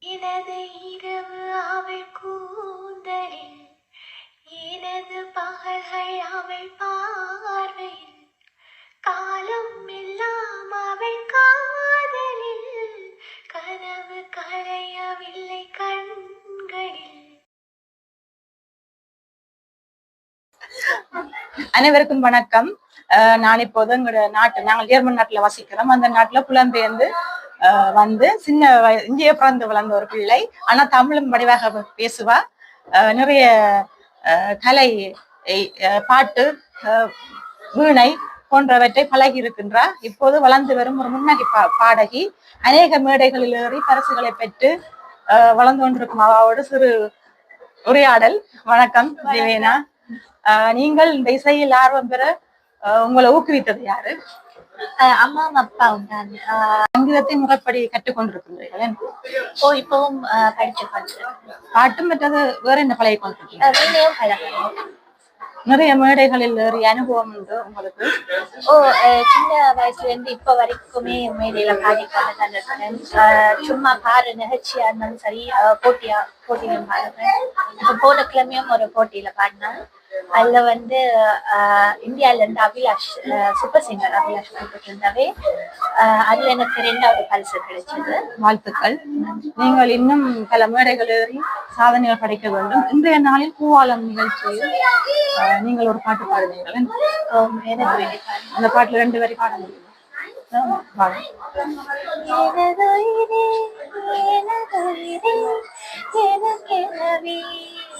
எனது இரவு அவள் கூந்தலில் எனது பகல்கள் அவள் பார்வையில் காலம் எல்லாம் அவள் காதலில் கனவு களையவில்லை கண்களில். அனைவருக்கும் வணக்கம். அஹ் நான் இப்போது எங்களோட நாட்டு நாங்கள் ஜெர்மன் நாட்டில் வசிக்கிறோம். அந்த நாட்டுல புலம்பெயர்ந்து அஹ் வந்து சின்ன வய- இங்கேயே பிறந்து வளர்ந்த ஒரு பிள்ளை. ஆனா தமிழும் வடிவாக பேசுவா. நிறைய அஹ் கலை அஹ் பாட்டு அஹ் வீணை போன்றவற்றை பழகி இருக்கின்றார் இப்போது வளர்ந்து வரும் ஒரு முன்னணி பா பாடகி. அநேக மேடைகளில் ஏறி பரிசுகளை பெற்று அஹ் வளர்ந்து கொண்டிருக்கும் அவாவோடு சிறு உரையாடல். வணக்கம் தேவேனா. நீங்கள் இந்த இசையில் ஆர்வம் பெற உங்களை ஊக்குவித்தது யாரு? அம்மாவும் அப்பாவும் தான். சங்கீதத்தை முறைப்படி கற்றுக்கொண்டிருக்கின்றீர்கள் ஓ இப்பவும் படிச்சு படிச்சிருக்கேன் பாட்டு மற்றது வேற என்ன பழகி கொண்டிருக்கீங்க நிறைய மேடைகளில் ஏறிய அனுபவம் உண்டு உங்களுக்கு? ஓ சின்ன வயசுல இருந்து இப்ப வரைக்குமே மேடையில தான் அஹ் சும்மா பாரு நிகழ்ச்சியா இருந்தாலும் சரி போட்டியா போட்டியிலும் பாடுறேன் இப்ப போன கிழமையும் ஒரு போட்டியில பாடினேன். அதுல வந்து இந்தியால இருந்து அபிலாஷ் சூப்பர் சிங்கர் அபிலாஷ் அஹ் அதுல எனக்கு ரெண்டாவது பரிசு கிடைச்சது. வாழ்த்துக்கள். நீங்கள் இன்னும் பல மேடைகள் ஏறி சாதனைகள் படைக்க வேண்டும். இன்றைய நாளில் பூவாலம் நிகழ்ச்சியில் நீங்கள் ஒரு பாட்டு பாடுவீர்கள். அந்த பாட்டுல ரெண்டு வரி பாட முடியுமா? பாடுங்க. எனதுயிரே, எனதுயிரே, எனக்கெனவே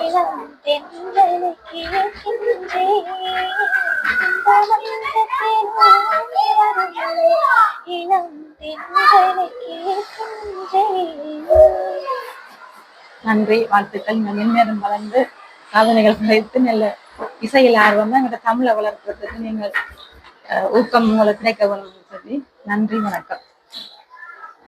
இளம் இளம் நன்றி வாழ்த்துக்கள். நீங்கள் மென்மேலும் வளர்ந்து சாதனைகள் படைத்து நல்ல இசையில் ஆர்வம் எங்கள்கிட்ட தமிழை வளர்ப்பதற்கு நீங்கள் ஊக்கம் உங்களை கிடைக்க வேணும்னு சொல்லி நன்றி வணக்கம்.